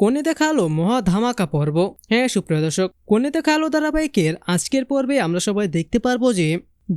কোণে দেখা আলো মহা ধামাকা পর্ব। হ্যাঁ সুপ্রিয় দর্শক, কোণে দেখা আলো ধারাবাহিকের আজকের পর্বে আমরা সবাই দেখতে পারব যে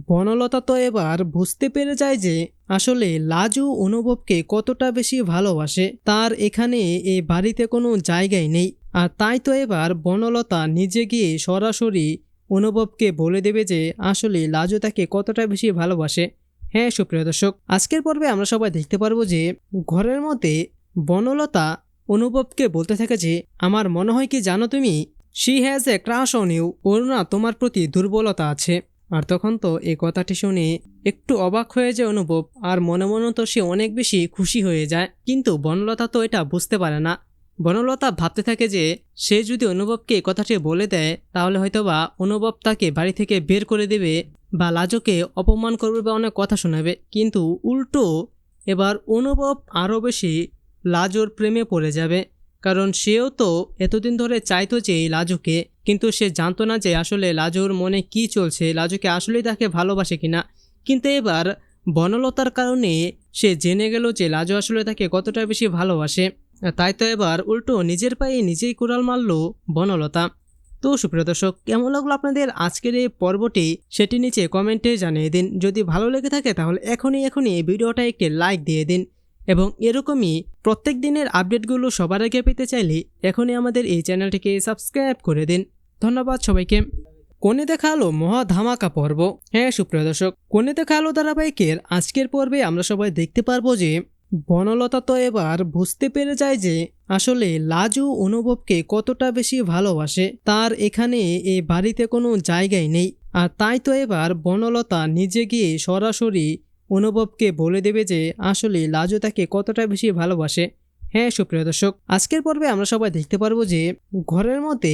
বনলতা তো এবার বুঝতে পেরে যায় যে আসলে লাজু অনুভবকে কতটা বেশি ভালোবাসে। তার এখানে এই বাড়িতে কোনো জায়গায় নেই। আর তাই তো এবার বনলতা নিজে গিয়ে সরাসরি অনুভবকে বলে দেবে যে আসলে লাজু তাকে কতটা বেশি ভালোবাসে। হ্যাঁ সুপ্রিয় দর্শক, আজকের পর্বে আমরা সবাই দেখতে পারব যে ঘরের মধ্যে বনলতা অনুভবকে বলতে থাকে যে, আমার মনে হয় কি জানো তুমি? She has a crush on you ওর না তোমার প্রতি দুর্বলতা আছে। আর তখন তো এই কথাটি শুনে একটু অবাক হয়ে যায় অনুভব। আর মনে মনে তো সে অনেক বেশি খুশি হয়ে যায়। কিন্তু বনলতা তো এটা বুঝতে পারে না। বনলতা ভাবতে থাকে যে, সে যদি অনুভবকে এই কথাটি বলে দেয়, তাহলে হয়তোবা অনুভব তাকে বাড়ি থেকে বের করে দেবে বা লাজকে অপমান করবে বা অনেক কথা শোনাবে। কিন্তু উল্টো এবার অনুভব আরও বেশি লাজোর প্রেমে পড়ে যাবে। কারণ সেও তো এতদিন ধরে চাইতো যে এই লাজুকে, কিন্তু সে জানতো না যে আসলে লাজুর মনে কি চলছে, লাজুকে আসলেই তাকে ভালোবাসে কিনা। কিন্তু এবার বনলতার কারণে সে জেনে গেল যে লাজু আসলে তাকে কতটা বেশি ভালোবাসে। তাই তো এবার উল্টো নিজের পায়ে নিজেই কুড়াল মারল বনলতা। তো সুপ্রিয় দর্শক, কেমন লাগল আপনাদের আজকের এই পর্বটি? সেটি নিচে কমেন্টে জানিয়ে দিন। যদি ভালো লেগে থাকে তাহলে এখনই এখনই এই ভিডিওটা একটি লাইক দিয়ে দিন। এবং এরকমই প্রত্যেক দিনের আপডেটগুলো সবার আগে পেতে চাইলে এখনই আমাদের এই চ্যানেলটিকে সাবস্ক্রাইব করে দিন। ধন্যবাদ সবাইকে। কোণে দেখা আলো মহা ধামাকা পর্ব। হ্যাঁ সুপ্রিয় দর্শক, কোণে দেখা আলো ধারাবাহিকের আজকের পর্বে আমরা সবাই দেখতে পারব যে বনলতা তো এবার বুঝতে পেরে যায় যে আসলে লাজু অনুভবকে কতটা বেশি ভালোবাসে। তার এখানে এই বাড়িতে কোনো জায়গায় নেই। আর তাই তো এবার বনলতা নিজে গিয়ে সরাসরি অনুভবকে বলে দেবে যে আসলে লাজু তাকে কতটা বেশি ভালোবাসে। হ্যাঁ সুপ্রিয় দর্শক, আজকের পর্বে আমরা সবাই দেখতে পারব যে ঘরের মধ্যে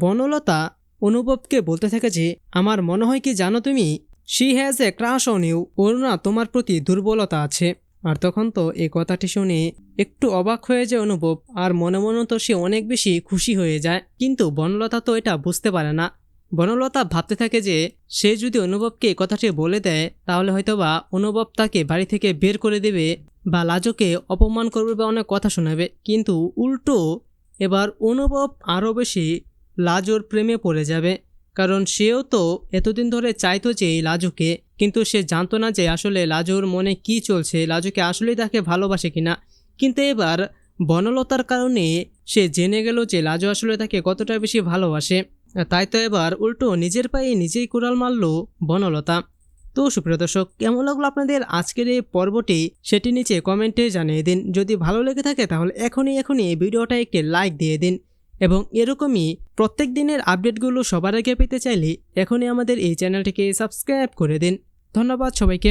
বনলতা অনুভবকে বলতে থাকে যে, আমার মনে হয় কি জানো তুমি? She has a crush on you ওর না তোমার প্রতি দুর্বলতা আছে। আর তখন তো এই কথাটি শুনে একটু অবাক হয়ে যায় অনুভব, আর মনে মনে তো সে অনেক বেশি খুশি হয়ে যায়। কিন্তু বনলতা তো এটা বুঝতে পারে না। বনলতা ভাবতে থাকে যে সে যদি অনুভবকে কথাটি বলে দেয়, তাহলে হয়তোবা অনুভব তাকে বাড়ি থেকে বের করে দেবে বা লাজকে অপমান করবে বা অনেক কথা শোনাবে। কিন্তু উল্টো এবার অনুভব আরও বেশি লাজোর প্রেমে পড়ে যাবে। কারণ সেও তো এতদিন ধরে চাইতো যে এই লাজুকে, কিন্তু সে জানতো না যে আসলে লাজুর মনে কি চলছে, লাজুকে আসলেই তাকে ভালোবাসে কিনা। কিন্তু এবার বনলতার কারণে সে জেনে গেল যে লাজু আসলে তাকে কতটা বেশি ভালোবাসে। তাই তো এবার উল্টো নিজের পায়ে নিজেই কুড়াল মারল বনলতা। তো সুপ্রিয় দর্শক, কেমন লাগল আপনাদের আজকের এই পর্বটি? সেটি নিচে কমেন্টে জানিয়ে দিন। যদি ভালো লেগে থাকে তাহলে এখনই এখনই এই ভিডিওটা একটি লাইক দিয়ে দিন এবং এরকমই প্রত্যেক দিনের আপডেটগুলো সবার আগে পেতে চাইলে এখনই আমাদের এই চ্যানেলটিকে সাবস্ক্রাইব করে দিন। ধন্যবাদ সবাইকে।